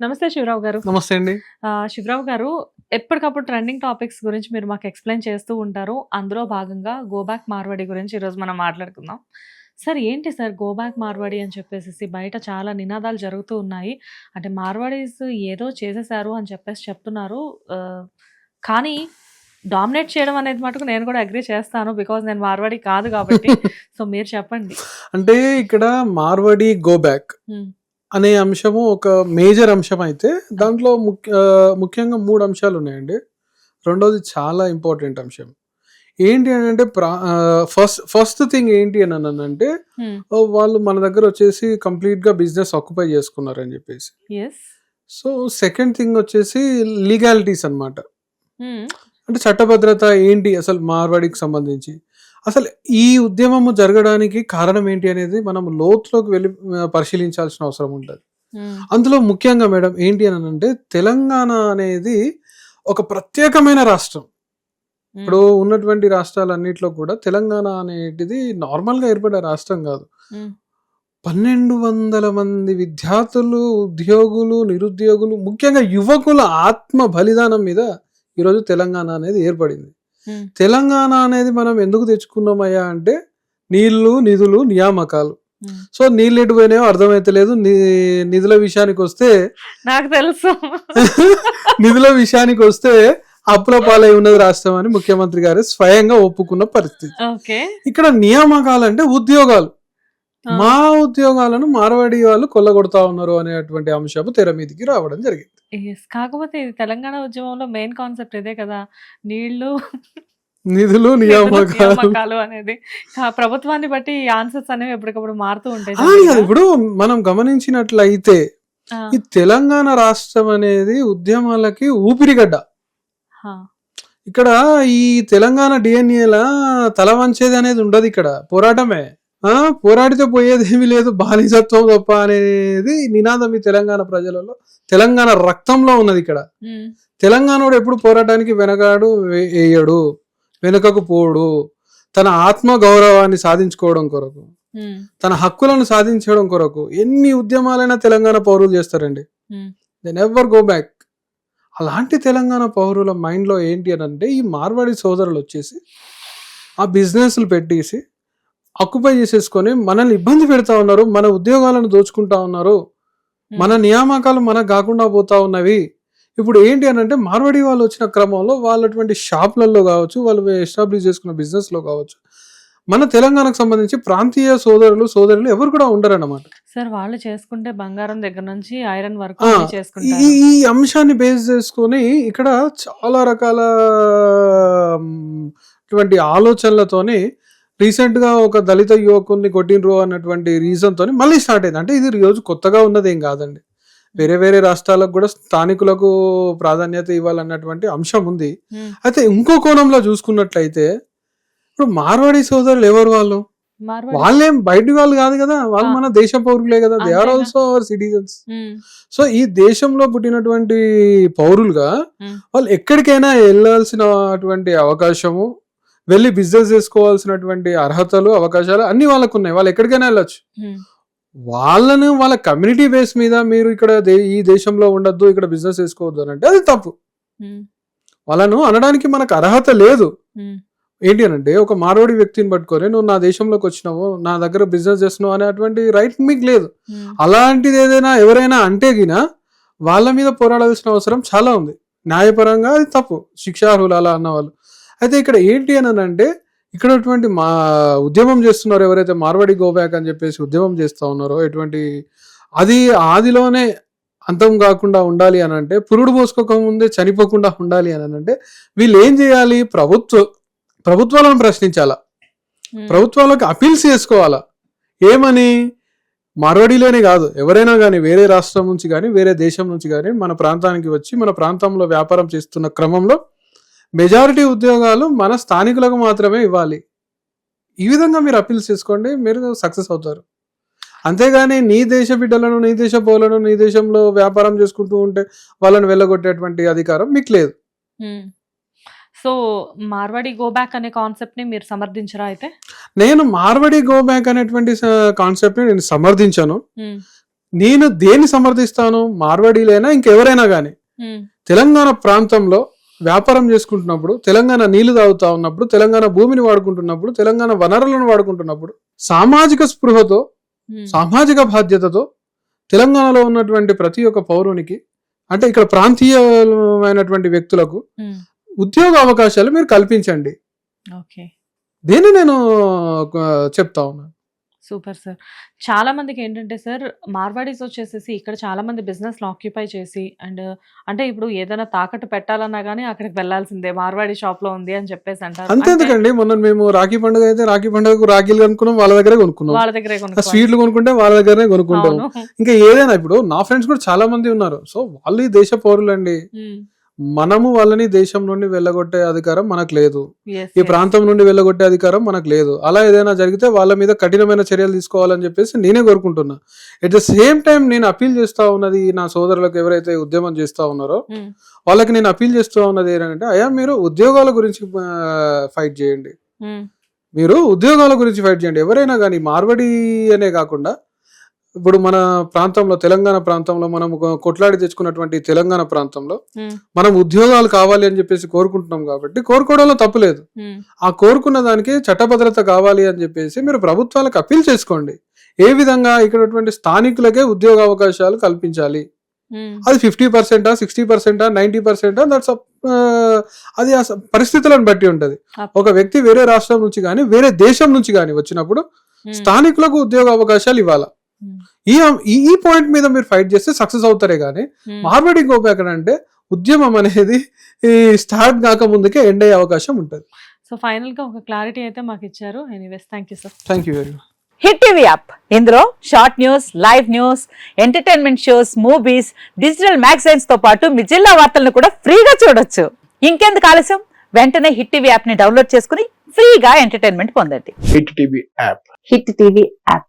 నమస్తే శివరావు గారు. నమస్తే అండి. శివరావు గారు ఎప్పటికప్పుడు ట్రెండింగ్ టాపిక్స్ గురించి మీరు మాకు ఎక్స్ప్లెయిన్ చేస్తూ ఉంటారు. అందులో భాగంగా గో బ్యాక్ మార్వాడి గురించి ఈరోజు మనం మాట్లాడుకుందాం. సార్ ఏంటి సార్ గో బ్యాక్ మార్వాడి అని చెప్పేసి బయట చాలా నినాదాలు జరుగుతూ ఉన్నాయి. అంటే మార్వాడీస్ ఏదో చేసేసారు అని చెప్పేసి చెప్తున్నారు. కానీ డామినేట్ చేయడం అనేది మటుకు నేను కూడా అగ్రి చేస్తాను బికాజ్ నేను మార్వాడి కాదు కాబట్టి. సో మీరు చెప్పండి. అంటే ఇక్కడ మార్వడి గో బ్యాక్ Hmm. అనే అంశము ఒక మేజర్ అంశం అయితే దాంట్లో ముఖ్య ముఖ్యంగా మూడు అంశాలు ఉన్నాయండి. రెండోది చాలా ఇంపార్టెంట్ అంశం. ఏంటి అని అంటే ఫస్ట్ ఫస్ట్ థింగ్ ఏంటి అని అంటే. వాళ్ళు మన దగ్గర వచ్చేసి కంప్లీట్గా బిజినెస్ ఆక్యుపై చేసుకున్నారు అని చెప్పేసి సో సెకండ్ థింగ్ వచ్చేసి లీగాలిటీస్ అన్నమాట. అంటే చట్టభద్రత ఏంటి అసలు మార్వాడికి సంబంధించి? అసలు ఈ ఉద్యమము జరగడానికి కారణం ఏంటి అనేది మనం లోతులోకి వెళ్ళి పరిశీలించాల్సిన అవసరం ఉంటుంది అందులో ముఖ్యంగా మేడం ఏంటి అని అంటే తెలంగాణ అనేది ఒక ప్రత్యేకమైన రాష్ట్రం. ఇప్పుడు ఉన్నటువంటి రాష్ట్రాలన్నిట్లో కూడా తెలంగాణ అనేది నార్మల్గా ఏర్పడే రాష్ట్రం కాదు. పన్నెండు వందల మంది విద్యార్థులు ఉద్యోగులు నిరుద్యోగులు ముఖ్యంగా యువకుల ఆత్మ బలిదానం మీద ఈరోజు తెలంగాణ అనేది ఏర్పడింది. తెలంగాణ అనేది మనం ఎందుకు తెచ్చుకున్నామయ్యా అంటే నీళ్ళు నిధులు నియామకాలు. సో నీళ్ళు ఎటు పోయినాయో అర్థమైతలేదు నిధుల విషయానికి వస్తే నాకు తెలుసు. నిధుల విషయానికి వస్తే అప్పుల పాలై ఉన్నది రాష్ట్రం అని ముఖ్యమంత్రి గారు స్వయంగా ఒప్పుకున్న పరిస్థితి. ఇక్కడ నియామకాలు అంటే ఉద్యోగాలు. మా ఉద్యోగాలను మార్వాడి వాళ్ళు కొల్లగొడతా ఉన్నారు అనేటువంటి అంశము తెర మీదకి రావడం జరిగింది. కాకపోతే ఇది తెలంగాణ ఉద్యమంలో మెయిన్ కాన్సెప్ట్ ఇదే కదా నీళ్ళు నిధులు నియామకాలు. అనేది. ప్రభుత్వాన్ని బట్టి ఆన్సర్స్ అనేవి ఎప్పటికప్పుడు మారుతూ ఉంటాయి. ఇప్పుడు మనం గమనించినట్లయితే ఈ తెలంగాణ రాష్ట్రం అనేది ఉద్యమాలకి ఊపిరిగడ్డ. ఇక్కడ ఈ తెలంగాణ డిఎన్ఏలా తల వంచేది అనేది ఉండదు ఇక్కడ పోరాటమే. పోరాడితే పోయేది ఏమీ లేదు బానిసత్వం తప్ప అనేది నినాదం ఈ తెలంగాణ ప్రజలలో. తెలంగాణ రక్తంలో ఉన్నది ఇక్కడ. తెలంగాణోడు ఎప్పుడు పోరాటానికి వెనకాడు వేయడు వెనుకకు పోడు. తన ఆత్మ గౌరవాన్ని సాధించుకోవడం కొరకు తన హక్కులను సాధించడం కొరకు ఎన్ని ఉద్యమాలైనా తెలంగాణ పౌరులు చేస్తారండి. దెన్ ఎవర్ గో బ్యాక్ అలాంటి తెలంగాణ పౌరుల మైండ్లో ఏంటి అని అంటే ఈ మార్వాడి సోదరులు వచ్చేసి ఆ బిజినెస్లు పెట్టేసి ఆక్యుపై చేసేసుకొని మనల్ని ఇబ్బంది పెడతా ఉన్నారు మన ఉద్యోగాలను దోచుకుంటా ఉన్నారు ఉమ్, మన నియామకాలు మనకు కాకుండా పోతా ఉన్నవి. ఇప్పుడు ఏంటి అని అంటే మార్వాడి వాళ్ళు వచ్చిన క్రమంలో వాళ్ళటువంటి షాపులలో కావచ్చు వాళ్ళు ఎస్టాబ్లిష్ చేసుకున్న business లో కావచ్చు మన తెలంగాణకు సంబంధించి ప్రాంతీయ సోదరులు సోదరులు ఎవరు కూడా ఉండరు అన్నమాట సార్ వాళ్ళు చేసుకుంటే బంగారం దగ్గర నుంచి ఐరన్ వరకు ఈ అంశాన్ని బేస్ చేసుకొని ఇక్కడ చాలా రకాల ఆలోచనలతోని రీసెంట్గా ఒక దళిత యువకుల్ని కొట్టినరు అన్నటువంటి రీజన్ తోని మళ్ళీ స్టార్ట్ అయింది. అంటే ఇది రోజు కొత్తగా ఉన్నది ఏం కాదండి. వేరే వేరే రాష్ట్రాలకు కూడా స్థానికులకు ప్రాధాన్యత ఇవ్వాలన్నటువంటి అంశం ఉంది. ఉమ్, అయితే ఇంకో కోణంలో చూసుకున్నట్లయితే ఇప్పుడు మార్వాడి సోదరులు ఎవరు వాళ్ళు? వాళ్ళేం బయటి వాళ్ళు కాదు కదా. వాళ్ళు. మన దేశ పౌరులే కదా. They are. Also our citizens so ఈ దేశంలో పుట్టినటువంటి పౌరులుగా ఉమ్, వాళ్ళు ఎక్కడికైనా వెళ్ళాల్సినటువంటి అవకాశము వెళ్ళి బిజినెస్ చేసుకోవాల్సినటువంటి అర్హతలు అవకాశాలు అన్ని వాళ్ళకు ఉన్నాయి వాళ్ళు ఎక్కడికైనా వెళ్ళొచ్చు. వాళ్ళను వాళ్ళ కమ్యూనిటీ బేస్ మీద మీరు ఇక్కడ ఈ దేశంలో ఉండొద్దు ఇక్కడ బిజినెస్ చేసుకోవద్దు అని అంటే అది తప్పు. వాళ్ళను అనడానికి మనకు అర్హత లేదు. ఏంటి అనంటే ఒక మారోడి వ్యక్తిని పట్టుకొని నువ్వు నా దేశంలోకి వచ్చినావు నా దగ్గర బిజినెస్ చేస్తున్నావు అనేటువంటి రైట్ మీకు లేదు. అలాంటిది ఏదైనా ఎవరైనా అంటే గిన వాళ్ళ మీద పోరాడాల్సిన అవసరం చాలా ఉంది. న్యాయపరంగా అది తప్పు. శిక్షార్హులు అలా అన్నవాళ్ళు. అయితే ఇక్కడ ఏంటి అని అంటే ఇక్కడ అటువంటి మా ఉద్యమం చేస్తున్నారో ఎవరైతే మార్వాడి గోబ్యాక్ అని చెప్పేసి ఉద్యమం చేస్తా ఉన్నారో ఎటువంటి అది ఆదిలోనే అంతం కాకుండా ఉండాలి అని అంటే పురుడు పోసుకోక ముందే చనిపోకుండా ఉండాలి అని అంటే వీళ్ళు ఏం చేయాలి? ప్రభుత్వ ప్రభుత్వాలను ప్రశ్నించాలా? ప్రభుత్వాలకు అపీల్స్ చేసుకోవాలా? ఏమని? మార్వాడీలోనే కాదు ఎవరైనా కానీ వేరే రాష్ట్రం నుంచి కానీ వేరే దేశం నుంచి కానీ మన ప్రాంతానికి వచ్చి మన ప్రాంతంలో వ్యాపారం చేస్తున్న క్రమంలో మెజారిటీ ఉద్యోగాలు మన స్థానికులకు మాత్రమే ఇవ్వాలి. ఈ విధంగా మీరు అపీల్స్ చేసుకోండి మీరు సక్సెస్ అవుతారు. అంతేగాని నీ దేశ బిడ్డలను నీ దేశ పౌరులను నీ దేశంలో వ్యాపారం చేసుకుంటూ ఉంటే వాళ్ళని వెళ్ళగొట్టేటువంటి అధికారం మీకు లేదు. సో మార్వాడి గో బ్యాక్ అనే కాన్సెప్ట్ని మీరు సమర్థించరా అయితే? నేను మార్వడి గో బ్యాక్ అనేటువంటి కాన్సెప్ట్ని నేను సమర్థించాను. నేను దేన్ని సమర్థిస్తాను? మార్వాడీలైనా ఇంకెవరైనా కానీ తెలంగాణ ప్రాంతంలో వ్యాపారం చేసుకుంటున్నప్పుడు తెలంగాణ నీళ్ళు తాగుతా ఉన్నప్పుడు తెలంగాణ భూమిని వాడుకుంటున్నప్పుడు తెలంగాణ వనరులను వాడుకుంటున్నప్పుడు సామాజిక స్పృహతో సామాజిక బాధ్యతతో తెలంగాణలో ఉన్నటువంటి ప్రతి ఒక్క పౌరునికి అంటే ఇక్కడ ప్రాంతీయమైనటువంటి వ్యక్తులకు ఉద్యోగ అవకాశాలు మీరు కల్పించండి. దీన్ని నేను చెప్తా ఉన్నాను సూపర్ సార్. చాలా మందికి ఏంటంటే సార్ మార్వాడీస్ వచ్చేసేసి ఇక్కడ చాలా మంది బిజినెస్ ఆక్యుపై చేసి అండ్ అంటే ఇప్పుడు ఏదైనా తాకట్టు పెట్టాలన్నా కానీ అక్కడికి వెళ్ళాల్సిందే మార్వాడి షాప్లో ఉంది అని చెప్పేసి అంటారు. అంటే అంతేందుకండి మొన్న మేము రాఖీ పండుగ అయితే రాఖీ పండుగకు రాఖీలు కొనుక్కున్నాం వాళ్ళ దగ్గరే కొనుక్కున్నాం. వాళ్ళ దగ్గరే ఆ కొనుక్కోవాలి. స్వీట్లు కొనుక్కుంటే వాళ్ళ దగ్గరనే కొనుక్కుంటాం. ఇంకా ఏదైనా ఇప్పుడు నా ఫ్రెండ్స్ కూడా చాలా మంది ఉన్నారు. సో వాళ్ళు దేశ పౌరులండి. మనము వాళ్ళని దేశం నుండి వెళ్ళగొట్టే అధికారం మనకు లేదు. ఈ. ప్రాంతం నుండి వెళ్ళగొట్టే అధికారం మనకు లేదు. అలా ఏదైనా జరిగితే వాళ్ళ మీద కఠినమైన చర్యలు తీసుకోవాలని చెప్పేసి నేనే కోరుకుంటున్నా. ఎట్ ద సేమ్ టైం నేను అప్పీల్ చేస్తా ఉన్నది నా సోదరులకు ఎవరైతే ఉద్యమం చేస్తా ఉన్నారో ఉమ్, వాళ్ళకి నేను అప్పీల్ చేస్తూ ఉన్నది ఏంటంటే అయ్యా మీరు ఉద్యోగాల గురించి ఫైట్ చేయండి. ఉమ్, మీరు ఉద్యోగాల గురించి ఫైట్ చేయండి. ఎవరైనా కానీ మార్వడి అనే కాకుండా ఇప్పుడు మన ప్రాంతంలో తెలంగాణ ప్రాంతంలో మనం కొట్లాడి తెచ్చుకున్నటువంటి తెలంగాణ ప్రాంతంలో మనం ఉద్యోగాలు కావాలి అని చెప్పేసి కోరుకుంటున్నాం కాబట్టి కోరుకోవడంలో తప్పులేదు ఆ కోరుకున్న దానికి చట్టభద్రత కావాలి అని చెప్పేసి మీరు ప్రభుత్వాలకు అప్పీల్ చేసుకోండి. ఏ విధంగా ఇక్కడ స్థానికులకే ఉద్యోగ అవకాశాలు కల్పించాలి? అది ఫిఫ్టీ పర్సెంటా సిక్స్టీ పర్సెంటా నైన్టీ పర్సెంటా? దట్స్ అది ఆ పరిస్థితులను బట్టి ఉంటది. ఒక వ్యక్తి వేరే రాష్ట్రం నుంచి కానీ వేరే దేశం నుంచి కానీ వచ్చినప్పుడు స్థానికులకు ఉద్యోగ అవకాశాలు ఇవ్వాలి? ఈ ఈ- పాయింట్ మీద మీరు ఫైట్ చేస్తే సక్సెస్ అవుతారే కానీ ఉమ్. మార్వాడి గోపు ఎక్కడ అంటే ఉద్యమం అనేది ఈ స్టార్ట్ కాక ముందుకే ఎండ్ అయ్యే అవకాశం ఉంటుంది. సో ఫైనల్గా ఒక క్లారిటీ అయితే మాకు ఇచ్చారు. Anyways thank you sir thank you very much hit TV app ఇందులో short news live news entertainment shows movies digital మ్యాగజైన్స్తో పాటు మీ జిల్లా వార్తలను కూడా ఫ్రీగా చూడొచ్చు. ఇంకెందుకు ఆలస్యం? వెంటనే హిట్ టీవీ యాప్ని డౌన్లోడ్ చేసుకుని ఫ్రీగా ఎంటర్టైన్మెంట్ పొందండి. Hit TV app hit TV app